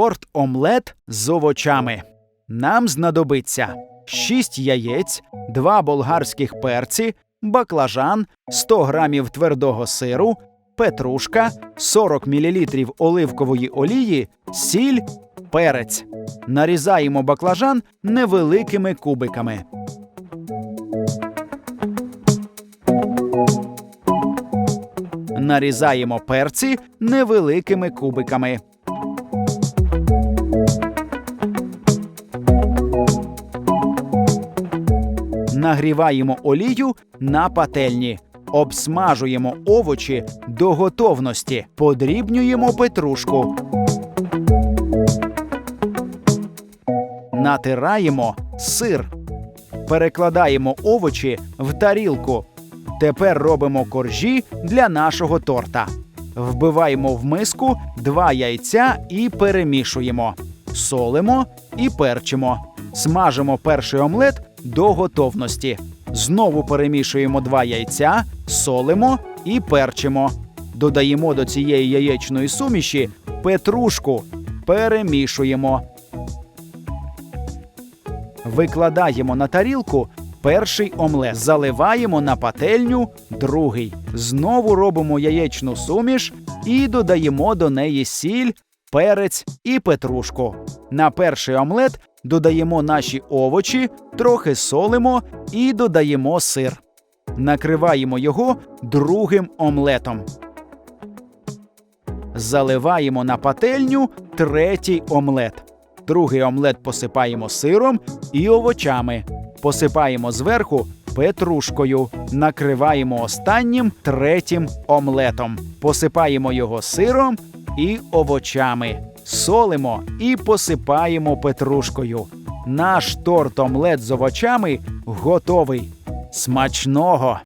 Торт омлет з овочами. Нам знадобиться 6 яєць, 2 болгарських перці, баклажан, 100 грамів твердого сиру, петрушка, 40 мл оливкової олії, сіль, перець. Нарізаємо баклажан невеликими кубиками. Нарізаємо перці невеликими кубиками. Нагріваємо олію на пательні. Обсмажуємо овочі до готовності. Подрібнюємо петрушку. Натираємо сир. Перекладаємо овочі в тарілку. Тепер робимо коржі для нашого торта. Вбиваємо в миску два яйця і перемішуємо. Солимо і перчимо. Смажимо перший омлет до готовності. Знову перемішуємо два яйця, солимо і перчимо. Додаємо до цієї яєчної суміші петрушку. Перемішуємо. Викладаємо на тарілку перший омлет, заливаємо на пательню другий. Знову робимо яєчну суміш і додаємо до неї сіль, перець і петрушку. На перший омлет додаємо наші овочі, трохи солимо і додаємо сир. Накриваємо його другим омлетом. Заливаємо на пательню третій омлет. Другий омлет посипаємо сиром і овочами. Посипаємо зверху петрушкою. Накриваємо останнім третім омлетом. Посипаємо його сиром і овочами. Солимо і посипаємо петрушкою. Наш торт омлет з овочами готовий. Смачного!